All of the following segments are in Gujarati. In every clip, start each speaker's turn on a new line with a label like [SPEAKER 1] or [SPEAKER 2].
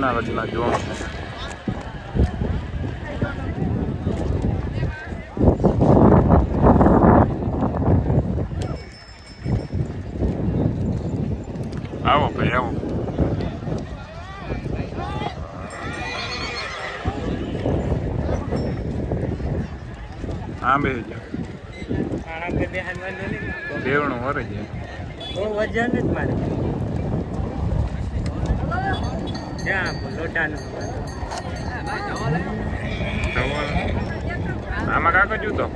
[SPEAKER 1] જુનાગઢના જોમ છે આવો ભાઈ આવો.
[SPEAKER 2] આંબે નહીં.
[SPEAKER 1] દેવણું વરે છે.
[SPEAKER 2] વજન જ મારે જ્યાં લોટાનું.
[SPEAKER 1] આમાં કાકો જૂતો?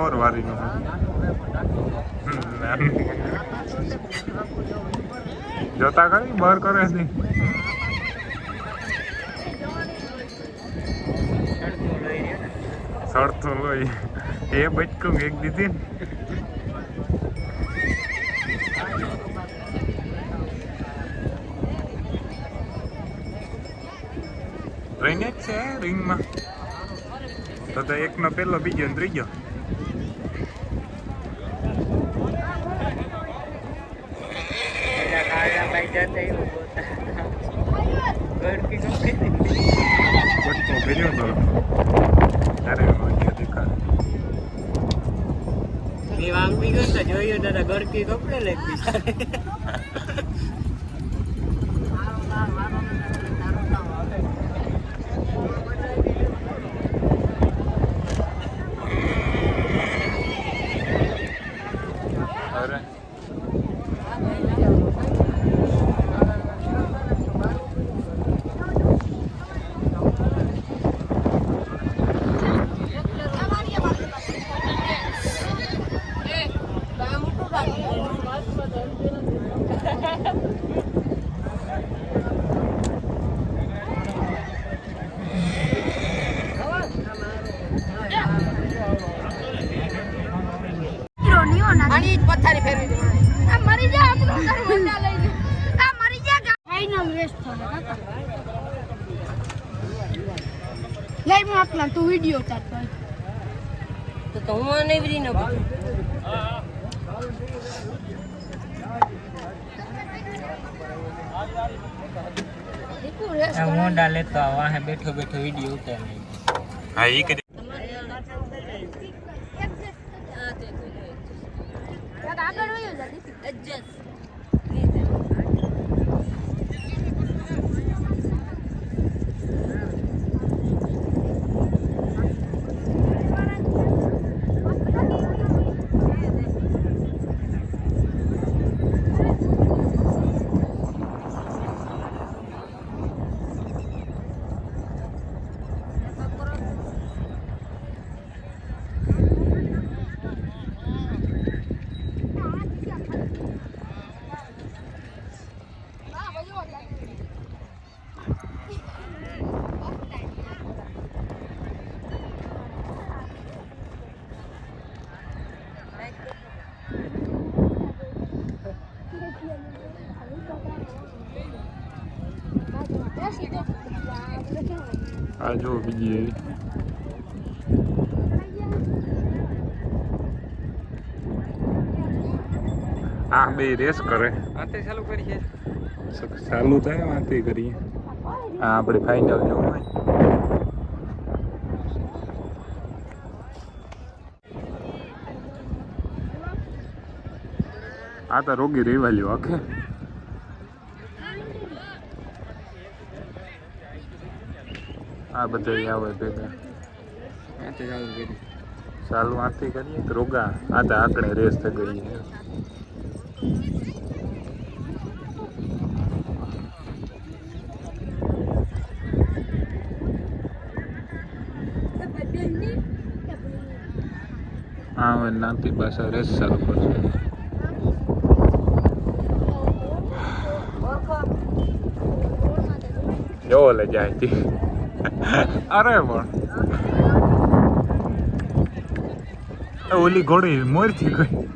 [SPEAKER 1] પાવર વાળીનું જોતા ખરી? બર કરે છે. સડતું હોય. એ બચકું એક દીધી ને. ટ્રેન જ છે રિંગમાં તો તો એકનો પેલો, બીજો ને ત્રીજો
[SPEAKER 2] બધા કાળા ભાઈ જતા એવું બોલતા ગળકી ગમતી
[SPEAKER 1] બચકો કર્યો તો ત્યારે વાગ્યો દેખા
[SPEAKER 2] મેં વાંગી ગયો તો. જોયું દાદા ગળકી કપડે લઈ બિચારે
[SPEAKER 1] અરે
[SPEAKER 3] આની જ પથારી ફેરવી દેવાની આ મરી જા આપણો દરવાજા લઈ લે આ મરી જા ફાઈનલ રેસ થયો કાકા આપલા તું વિડિયો ઉતાર ભાઈ
[SPEAKER 2] તો તો હું ન
[SPEAKER 3] દીકુ રેસ
[SPEAKER 2] આ મોંડા લેતો આવા બેઠો બેઠો વીડિયો ઉતારે
[SPEAKER 1] હા એ કરી
[SPEAKER 3] આગળ વયો જા દીકુ
[SPEAKER 1] આ જો બીજી આ બે રેસ કરે.
[SPEAKER 2] ચાલુ કરી છે.
[SPEAKER 1] સ- ચાલુ થાય વાંતે કરીએ. આ આપણે ફાઇનલ જવું હોય. આ તો રોગી રેવાલ્યો આખે. આ બધા આવે ભેગા
[SPEAKER 2] આતે ચાલુ કરી
[SPEAKER 1] ચાલુ આથી કરીએ કે રોગા આ તો આકડે રેસ થઈ ગઈ છે હા હવે નાથી પાછા રેસ ચાલુ કરશે જોવો લે જાય છે અરે પણ એ ઓલી ઘોડી મોરથી ગઈ.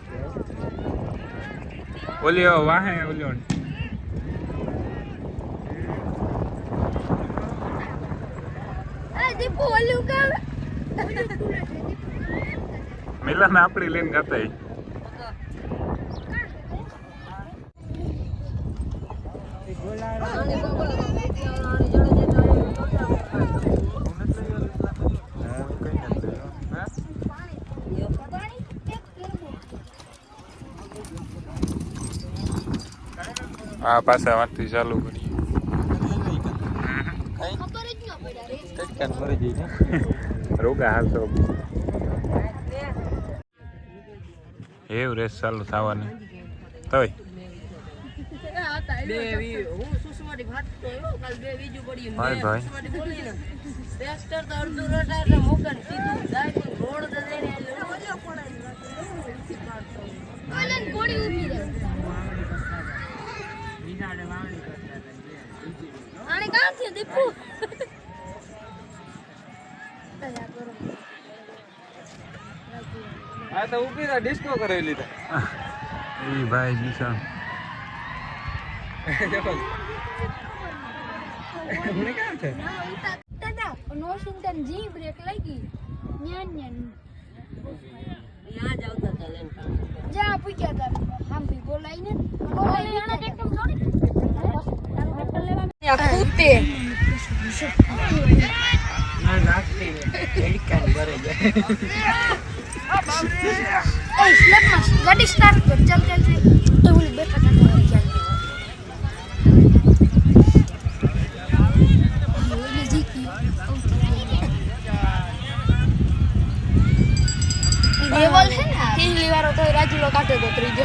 [SPEAKER 1] ઓલી વાહે ઓલી મિલન આપણી લઈને ગતા આ પાછા વાંચતી ચાલુ કરી
[SPEAKER 3] ખબર જ ન પડ્યા રે
[SPEAKER 1] રોગા હાલ તો. એવું રેસ ચાલુ થવાની. તોય. ભાઈ, ભાઈ.
[SPEAKER 4] સુસમાટી બોલી ને. ટેસ્ટર તો અડધું રટા એટલે મોકલ કીધું જાય પણ રોડ તો જઈને એટલે ઓલો પડાય.
[SPEAKER 3] ઓલે ગોળી ઊભી રહે આને કાં થયું દીપુ.
[SPEAKER 4] આ તો ઊભી રહે, ડિસ્કો કરાવી લીધા.
[SPEAKER 1] એ ભાઈ જીસા
[SPEAKER 3] દાદા વોશિંગ્ટન જી બ્રેક લાગી ન્યાન ન્યાન.
[SPEAKER 4] ત્યાં જ આવતા હતા.
[SPEAKER 3] જા પૂછ્યા તા હાંભી બોલાઈને થોડી ટ્રેક્ટર લેવા કૂતે એ સ્લેપમાં ગાડી સ્ટાર્ટ કર ચાલ ચાલ ચાલ તો હું બેઠા તા ચાલ ઓલી જીકી લેવલ છે ને ત્રીજી વારો તો રાજુલો કાઢ્યો તો ત્રીજો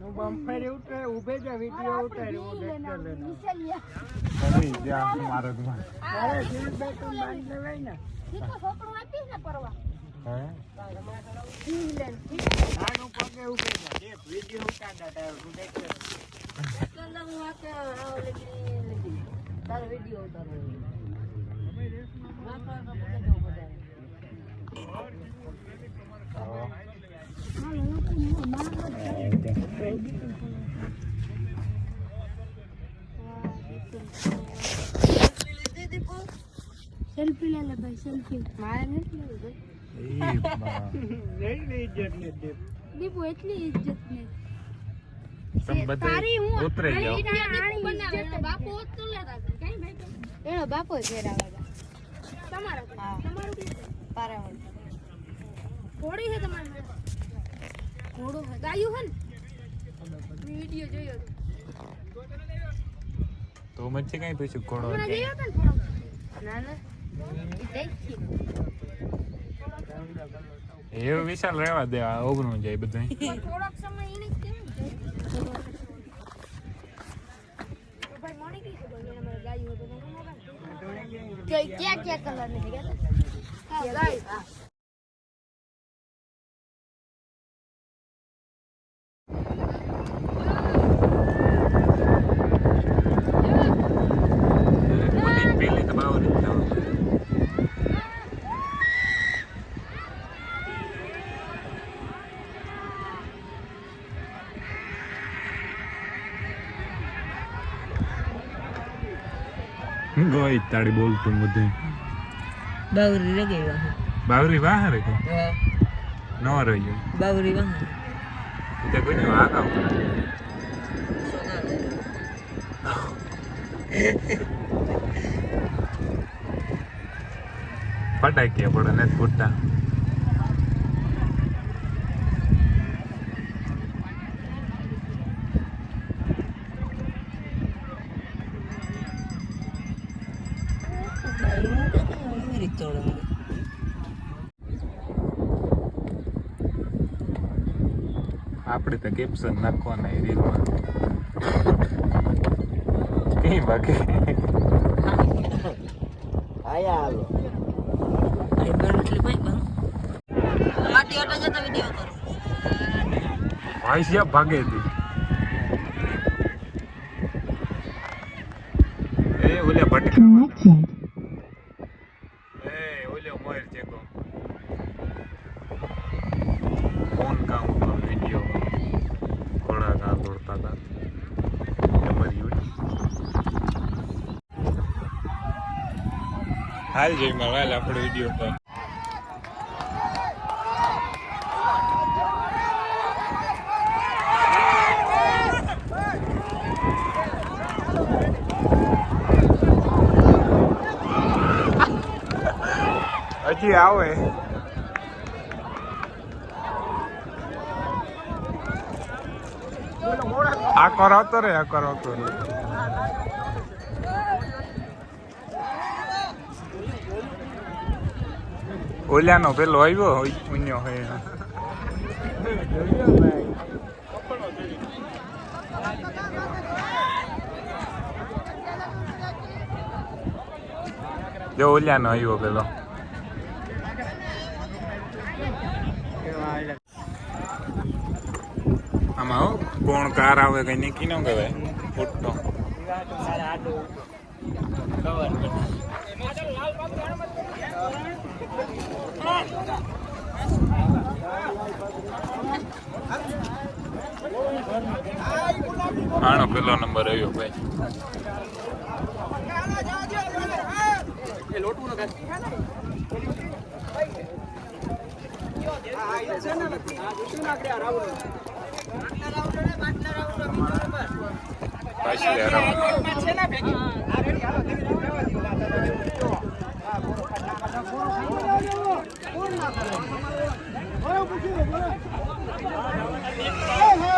[SPEAKER 3] તો મારા જ ના
[SPEAKER 4] તો
[SPEAKER 1] ને એ થોડું આપણે દેખતું થોડું અરે મારગમાં
[SPEAKER 3] છોકરો આપીશ ને પરવા
[SPEAKER 1] હે?
[SPEAKER 4] તારો વીડિયો ઉતારો.
[SPEAKER 3] સેલ્ફી લે લે ભાઈ સેલ્ફી મારે નથી લેવું ભાઈ દીપુ એટલી ઇજ્જત ને એનો બાપો ફેરાવા તમારો
[SPEAKER 4] પારાવળ
[SPEAKER 3] છે તમારે ઘોડો ગાયું છે ને? વિડિયો જોયો.
[SPEAKER 1] તો. મચ્છી કઈ પૂછ્યું ઘોડો
[SPEAKER 3] ને
[SPEAKER 4] ના
[SPEAKER 1] એવું વિશાલ રહેવા દે આ ઓગણું જાય બધું
[SPEAKER 3] થોડોક સમય એને કેમ જાય? તો ભાઈ મળી ગઈ છે ભાઈ એને મારે ગાયું હતું તો મને મોકલ. ક્યાં ક્યાં કલરની છે હા ગાય
[SPEAKER 1] પેલી પેલી તો બાવરી જ થવાનું. ગઈ તાળી બોલતું બધું
[SPEAKER 4] બાવરી રે ગઈ વાહ
[SPEAKER 1] બાવરી વાહ રે કે ન રહ્યો
[SPEAKER 4] બાવરી વાહ.
[SPEAKER 1] તે કોઈ આગા ફટાક્યા પડે ને ફૂટતા આપણે તો કેપ્શન નાખવાના એ રીલમાં કઈ બાકી
[SPEAKER 4] કરો
[SPEAKER 1] ભાઈસિયા ભાગે હતી એ ઓલે ભટકા એ ઓલે મોર ચેકો ફોન કામ ઉપર વિડિયો ઘોડા કા દોડતા હતા એમાં યુ હાલ જઈ માં હાલ આપણો વિડિયો પર. હજી આવે. આ કરાવતો રે, આ કરાવતો રે. ઓલાનો પેલો આવ્યો ઉન્યો હે જો ઓલાનો આવ્યો પેલો આમાં કોણ કાર આવે કઈ નક્કી ન કહેવાય ફૂટતો આનો પેલો નંબર આવ્યો ભાઈ લેરા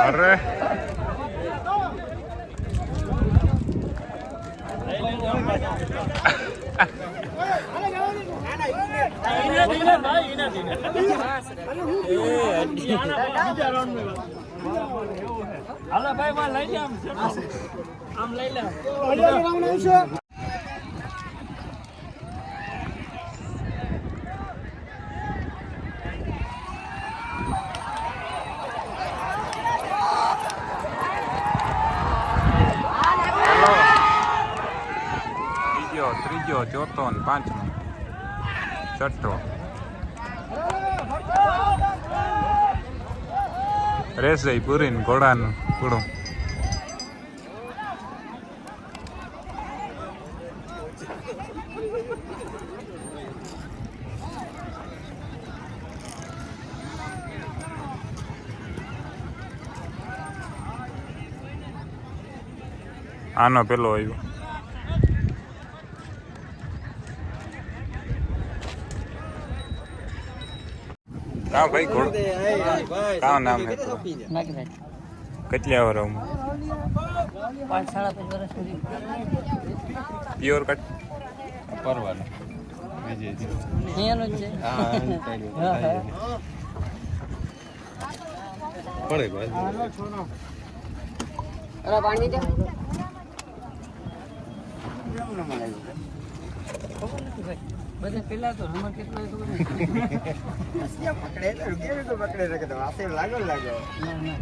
[SPEAKER 1] અરે. હેલો બીજો ત્રીજો ચોથો ને પાંચમો છઠ્ઠો રેસ જાય પૂરી ને ઘોડાનું ઘોડું. આનો પેલો આવ્યો. હા ભાઈ ઘોડો કા નામ હે કેટલા હું
[SPEAKER 4] પાંચ સાડા પાંચ વર્ષ સુધી.
[SPEAKER 1] Pure cut
[SPEAKER 5] પરવાનો.
[SPEAKER 4] અહીંયાનો જ. છે.
[SPEAKER 5] હા. પડે ભાઈ
[SPEAKER 4] અરે પાણી દે. બધા પેલા તો હમણાં કેટલા ખબર નથી. ના, ના.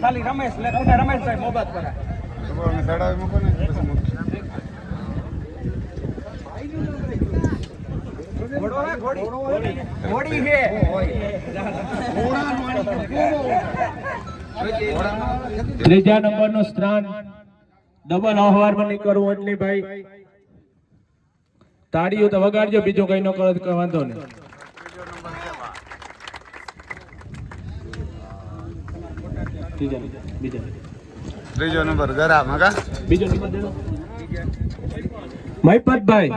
[SPEAKER 6] ખાલી રમેશ લખુને રમેશભાઈ મોબાઈલ પર ઘોડો હે ઘોડી ઘોડી હે
[SPEAKER 7] ત્રીજા નંબરનું સ્થાન ડબલ આહવારમાં નહીં કરવું એટલે ભાઈ તાળીઓ તો વગાડજો બીજું કઈ ન કરો વાંધો નહીં. ત્રીજા
[SPEAKER 8] નંબર ગરા મગા
[SPEAKER 7] બીજો નંબર મહિપતભાઈ.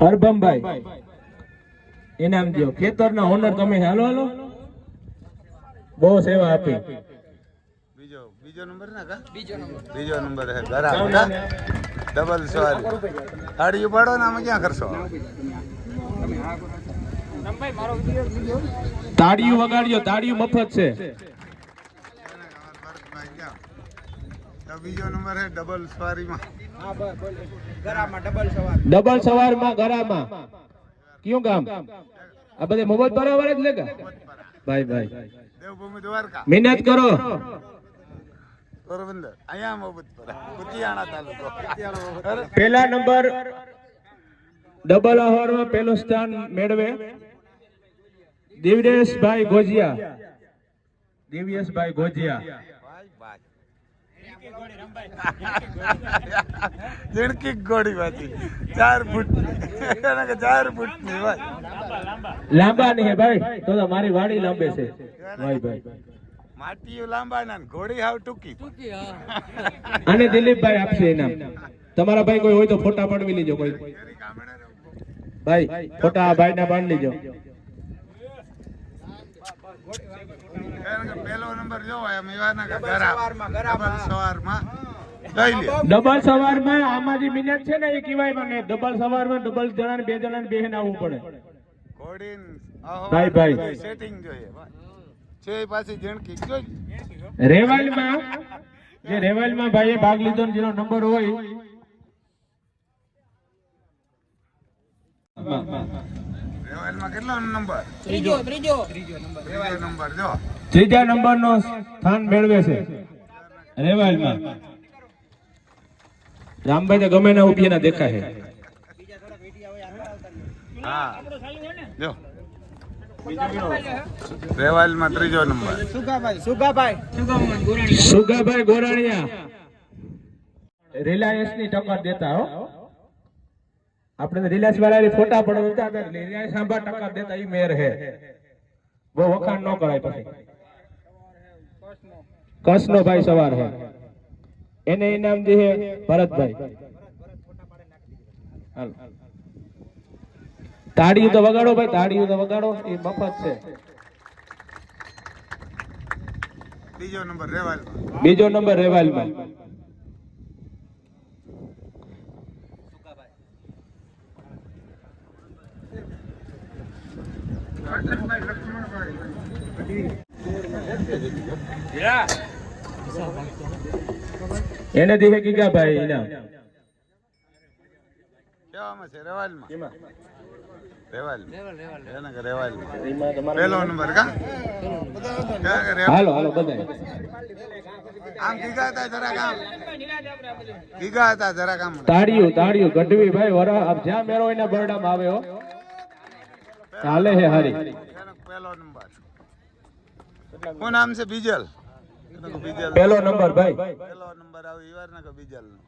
[SPEAKER 7] અરબમભાઈ ઇનામ દો ખેતરના હોનર તમે હાલો હાલો. બહુ સેવા આપી.
[SPEAKER 8] બીજો બીજો નંબર ના કા? બીજો નંબર બીજો નંબર હે ગરા ડબલ સવારી હાડી ઉપાડો ને અમે ક્યાં કરશો?
[SPEAKER 7] તાળીયું વગાડજો તાળીયું મફત છે.
[SPEAKER 8] બીજો નંબર હે ડબલ સવારીમાં
[SPEAKER 6] ડબલ સવાર.
[SPEAKER 7] માં ગરામાં. કયું ગામ? આ બધે મોબાઈલ બરાબર જ લેગા? ભાઈ ભાઈ.
[SPEAKER 8] દેવભૂમિ દ્વારકા.
[SPEAKER 7] મહેનત કરો.
[SPEAKER 8] પોરબંદર અહીંયા મોહબ્બતપરા કુતિયાણા તાલુકો.
[SPEAKER 7] પહેલા નંબર ડબલ અહોરમાં પહેલું સ્થાન મેળવે દિવ્યેશભાઈ ગોજિયા. દિવ્યેશભાઈ ગોજિયા.
[SPEAKER 8] ઝીણકી ગોળી વાંચી ચાર ફૂટ. કે ચાર ફૂટની ભાઈ
[SPEAKER 7] લાંબા નહીં ભાઈ તો તો મારી વાડી લાંબે છે. ભાઈ ભાઈ
[SPEAKER 8] માટીઓ લાંબા ના ને ઘોડી હાવ ટૂંકી.
[SPEAKER 7] અને દિલીપભાઈ આપશે ઇનામ. તમારા ભાઈ કોઈ હોય તો ફોટા પાડવી લેજો કોઈ. ભાઈ ફોટા ભાઈ ના પાડી લેજો.
[SPEAKER 8] એને કે પહેલો નંબર જો એમ એવાના કે
[SPEAKER 6] સવારમાં,
[SPEAKER 8] ડબલ સવારમાં. લઈ લે
[SPEAKER 7] ડબલ સવારમાં આમાં જે મિનિટ છે ને એ કહેવાય મને. ડબલ સવારમાં ડબલ જણા બે જણા બેન આવવું પડે. ભાઈ, ભાઈ.
[SPEAKER 8] સેટિંગ જોઈએ છે પાછી જણકી. જોઈ
[SPEAKER 7] રેવાલમાં જે રેવાલમાં ભાઈએ ભાગ લીધો ને જેનો નંબર હોય.
[SPEAKER 8] રેવાલમાં કેટલો નંબર?
[SPEAKER 6] ત્રીજો ત્રીજો.
[SPEAKER 8] ત્રીજો નંબર જો.
[SPEAKER 7] ત્રીજા નંબરનો સ્થાન મેળવે છે. રેવાલમાં રામભાઈ તો ગમે ના ઊભી ના દેખાય છે.
[SPEAKER 8] રેવાલમાં ત્રીજો નંબર.
[SPEAKER 6] સુગાભાઈ સુગાભાઈ.
[SPEAKER 7] સુગાભાઈ ગોરાણીયા. રિલાયન્સની ટક્કર દેતા હો. આપણે રિલાયન્સ વાળા ફોટા પડતા રિલાયન્સ ટક્કર દેતા ઈ મેર હે. બહુ વખાણ ન કરાય પછી. કસનો ભાઈ સવાર હે. એને ઇનામ દે હે ભરતભાઈ. તાળીઓ તો વગાડો ભાઈ તાળીઓ તો વગાડો. એ મફત છે.
[SPEAKER 8] બીજો નંબર રેવાલ.
[SPEAKER 7] બીજો નંબર રેવાલમાં. એને દીધે ગીગા ભાઈ ઇનામ
[SPEAKER 8] કેવામાં છે? રેવાલમાં?
[SPEAKER 7] હાલો હાલો બધા
[SPEAKER 8] આમ ગીગા હતા જરાક આમ ગીગા હતા જરાક આમ
[SPEAKER 7] તાળીઓ તાળીઓ ગઢવી ભાઈ વરા આપ જ્યાં મેરો એના બરડામાં આવે હો. ચાલે હે હારી.
[SPEAKER 8] પહેલો નંબર. શું નામ છે? બીજલ.
[SPEAKER 7] પહેલો નંબર ભાઈ.
[SPEAKER 8] પહેલો નંબર આવે ઈવાર ના કે બીજલ નો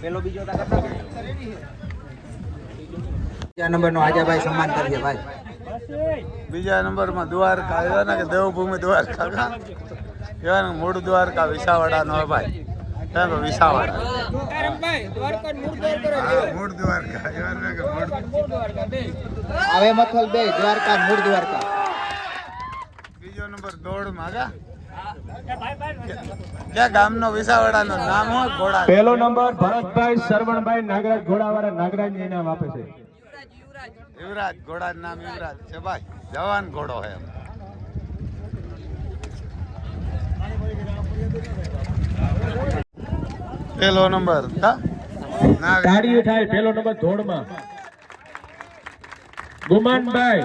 [SPEAKER 6] પેલો બીજો બીજા નંબર નો આજાભાઈ સન્માન કરીએ ભાઈ.
[SPEAKER 8] બીજા નંબરમાં દ્વારકા આવ્યા ને કે દેવભૂમિ દ્વારકા એવા દ્વારકા વિસાવાડા નો ભાઈ. કે વિસાવાડા મૂળ દ્વારકા
[SPEAKER 6] આવે મથલ બે દ્વારકા મૂળ દ્વારકા.
[SPEAKER 8] બીજો નંબર દોડમાં કા ક્યાં ગામનો વિસાવાડાનો નામ હોય? ઘોડા.
[SPEAKER 7] પહેલો નંબર ભરતભાઈ સરવણભાઈ નાગરાજ ઘોડાવાળા નાગરાજ ઇનામ આપે છે.
[SPEAKER 8] યુવરાજ ઘોડા નામ યુવરાજ છે ભાઈ. જવાન ઘોડો હે એમ. પેલો નંબર.
[SPEAKER 7] તાળીઓ થાય પહેલો નંબર ધોળમાં. ગુમાનભાઈ.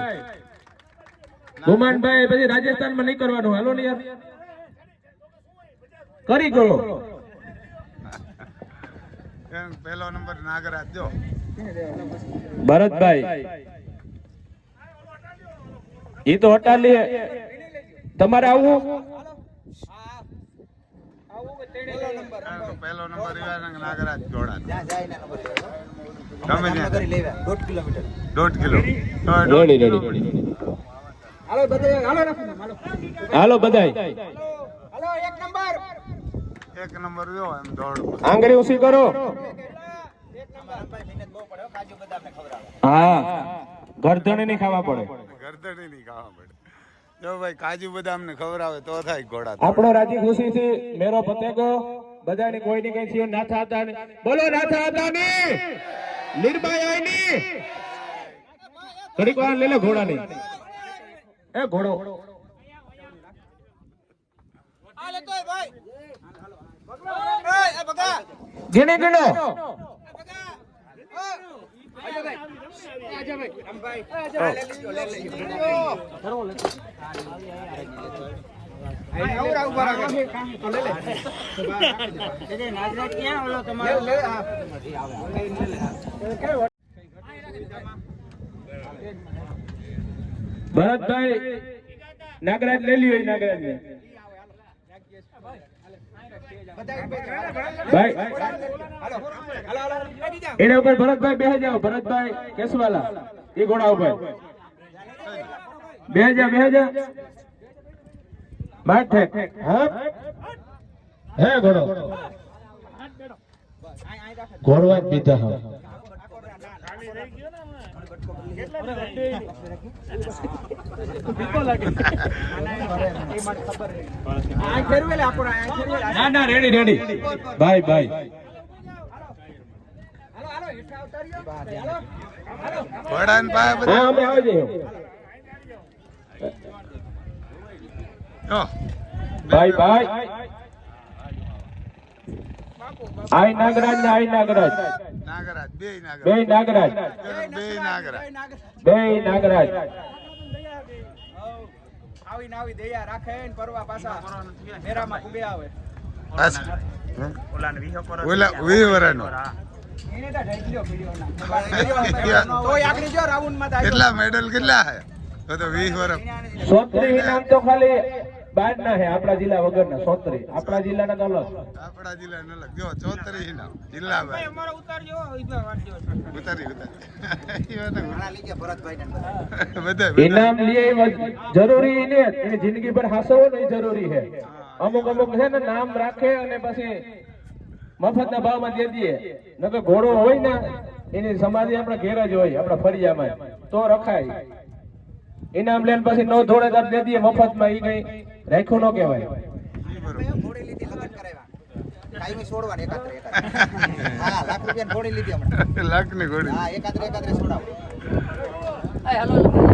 [SPEAKER 7] ગુમાનભાઈ પછી રાજસ્થાનમાં નહીં કરવાનું. હાલો ને યાર. કરી કરો
[SPEAKER 8] પેલો નંબર નાગરાજ જો.
[SPEAKER 7] ભરતભાઈ. એ તો હટાલી તમારે
[SPEAKER 8] કે પહેલો નંબર. નાગરાજ
[SPEAKER 6] નંબર
[SPEAKER 8] ગમે ત્યાં.
[SPEAKER 6] દોઢ કિલોમીટર.
[SPEAKER 8] દોઢ કિલો. દોડી
[SPEAKER 7] રેડી.
[SPEAKER 8] પડી.
[SPEAKER 7] હાલો બધાય
[SPEAKER 8] એક નંબર. જો એમ દોડ
[SPEAKER 7] આંગળી ઊંચી કરો. હા ગરધણી નહીં ખાવા પડે.
[SPEAKER 8] ગરધણી નહીં ખાવા પડે. જો ભાઈ કાજુ બદામ ને ખવડાવે તો થાય ઘોડા
[SPEAKER 7] આપણો રાજી ખુશી છે મેરો પતેગો બધાને કોઈ ની કઈ થયું નાથા હતા ને. બોલો નાથા હતા ને. નિર્ભયની. ઘડીક વાર લઈ લે ઘોડા. ની એ ઘોડો ગીણી ગીણો ભરતભાઈ નાગરાજ લઈ લ્યો નાગરાજ ને ભાઈ એના ઉપર ભરતભાઈ બે જાઓ ભરતભાઈ કેસવાલા એ ઘોડા ઉપર. બે જા બે જા માઠે હે ઘોડો. ઘોડવા જ પીતા હા ના ના રેડી રેડી જઈએ.
[SPEAKER 8] જો
[SPEAKER 7] ભાઈ ભાઈ આઈ નાગરાજ ને આઈ નાગરાજ.
[SPEAKER 8] નાગરાજ બે નાગરાજ. બે નાગરાજ.
[SPEAKER 7] બે નાગરાજ.
[SPEAKER 9] દયા રાખે ને પરવા પાછા. મેરામાં ઉભે આવે.
[SPEAKER 8] ઓલા કેટલા મેડલ કેટલા? હે તો તો વીસ વર્ષ
[SPEAKER 7] સોત્રી તો ખાલી બાર ના હે આપણા જિલ્લા વગર ના સોત્રી આપણા જિલ્લા ના અલગ.
[SPEAKER 8] આપણા જિલ્લા ને અલગ. જો ચોતરી ના. જિલ્લા ભાઈ
[SPEAKER 9] અમારો ઉતારજો ઈધર વાંચજો
[SPEAKER 8] ઉતારી ઉતારી. એ વાત
[SPEAKER 6] ઘણા લઈ ગયા ભરતભાઈ ને બધા.
[SPEAKER 8] બધા બધા.
[SPEAKER 7] ઇનામ લે જરૂરી ને એની જિંદગી પર હાસવો નહીં જરૂરી હે. અમુક અમુક છે ને નામ રાખે અને પછી મફત ના ભાવમાં દે દઈએ નકર ઘોડો હોય ને એની સમાધિ આપણા ઘેર જ હોય આપણા ફરિયામાં તો રખાય. ઇનામ લઈને પછી નો ધોળે દે દઈએ મફતમાં ઈ કઈ રાખ્યું ન કહેવાય.
[SPEAKER 6] ઘોડી લીધી લગ્ન કરાવ્યા કાયમી છોડવાની એકાત્રે એકાત્રે. હા લાખ રૂપિયા ઘોડી લીધી હમણાં.
[SPEAKER 8] લાખની ઘોડી.
[SPEAKER 6] હા એકાત્રે એકાત્રે છોડાવો.
[SPEAKER 4] હાલો.